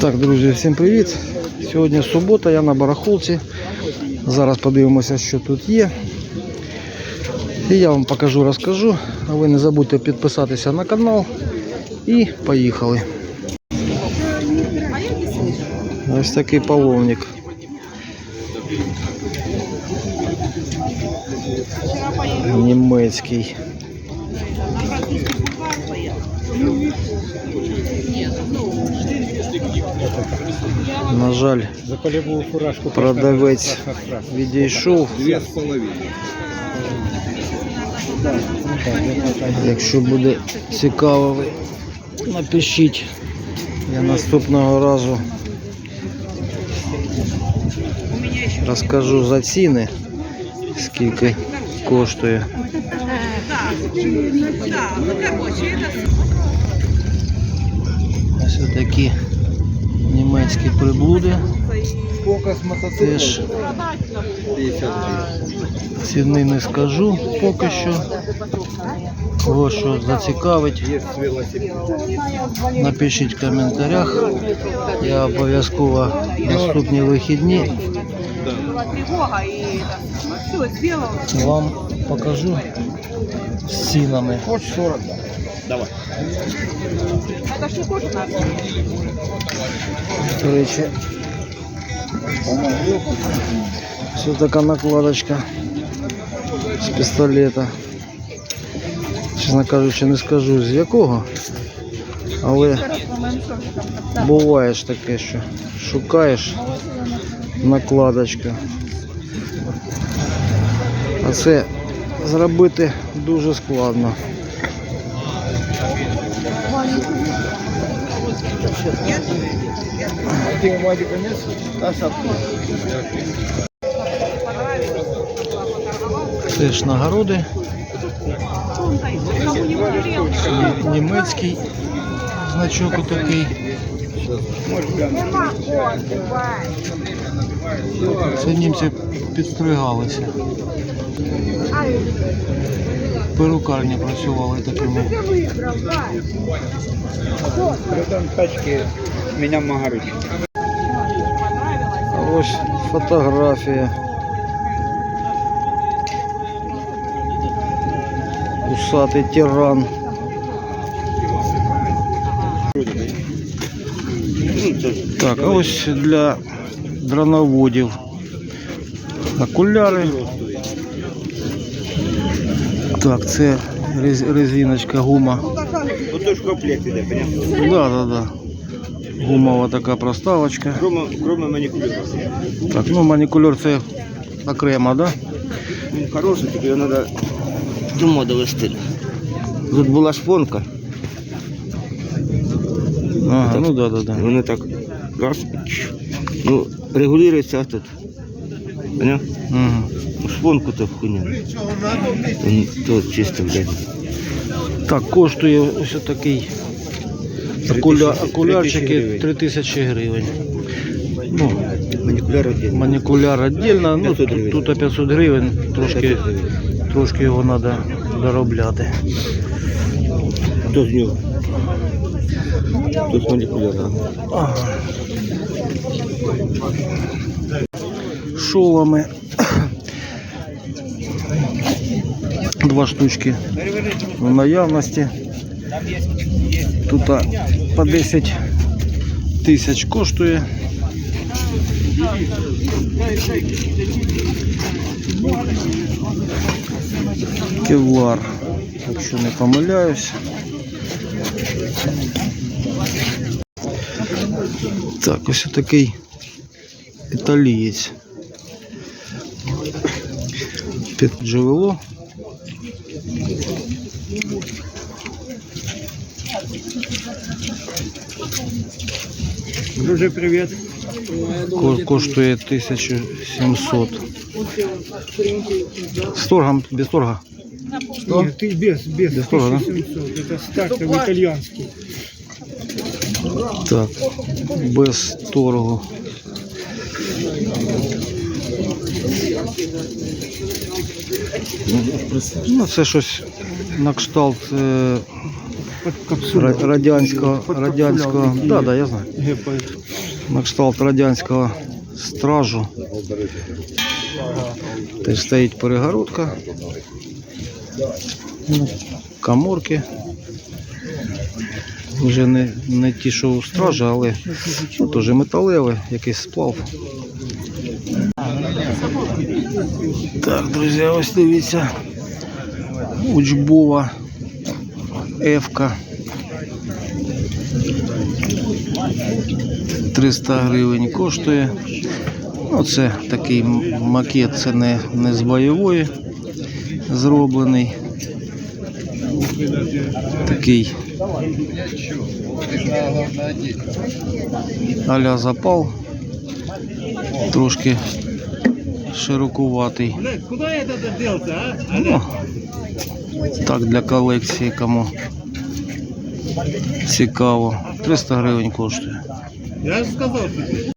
Так, друзі, всім привіт. Сьогодні субота, я на барахолці. Зараз подивимося, що тут є. І я вам покажу, розкажу. А ви не забудьте підписатися на канал. І поїхали. Ось такий половник. Німецький. На жаль, продавець відійшов. Якщо буде цікаво, ви напишіть. Я наступного разу розкажу за ціни, скільки коштує. Ось такі німецькі приблуди. Теж ціни не скажу поки що. Кого що зацікавить, напишіть в коментарях. Я обов'язково наступні вихідні вам покажу з цінами. Хочешь 40? Давай. Это ж не кожа нас. До речі, ось така накладочка з пістолета. Чесно кажучи, не скажу з якого, але буває ж таке, що шукаєш накладочку. А це зробити дуже складно. Теж нагороди. Німецький значок отакий. Це німці підстригалися. Перукарні працювали такими. Притом тачки меня Магарыч. Ось фотографія. Усатий тиран. Так, а ось для дроноводів. Окуляри. Так, це резиночка, гума. Да. Да, да, да. Гумова така проставочка. Кроме, кроме. Так, ну манікульор це окремо, да? Хороший, тільки його треба до моди вести. Тут була шпонка, Ага, ну да, да, да. вони так раз, ну, регулюється тут. Поняв? Угу. Шпонку то хуйня. Він Тут чисто, блядь. Так, коштує ось такий окуля... окулярчики 3000 гривень. Ну, Манікуляр один. манікуляр віддільно, ну 500 гривень. тут 500 гривень, трошки, 500 трошки його треба доробляти. Хто з нього? Тут манікуляр. Ага. Шоломи. Два штучки в наявності. Тут а, по 10 тисяч коштує. Кевлар, якщо не помиляюсь. Так, ось такий італієць. Під джевело. Друже, привіт. Ко- Коштує 1700. З торгом, без торга. Что? Нет, ты без, без, Без торга, да? 1700. Это стартовый итальянский. Так, без торгу. Ну, це щось на кшталт е, Под капсулу. ра- радянського, Под радянського, капсуля да, да, я знаю. гепають. На кшталт радянського стражу. Теж стоїть перегородка. Ну, Каморки. Вже не, не ті, що у стражі, але ну, теж металеве, якийсь сплав. Так, друзі, ось дивіться. Учбова Ефка. 300 гривень коштує. Ну, це такий макет, це не, не з бойової зроблений. Такий аля запал. Трошки широкуватий. Ну, так для колекції кому цікаво. 300 гривень коштує.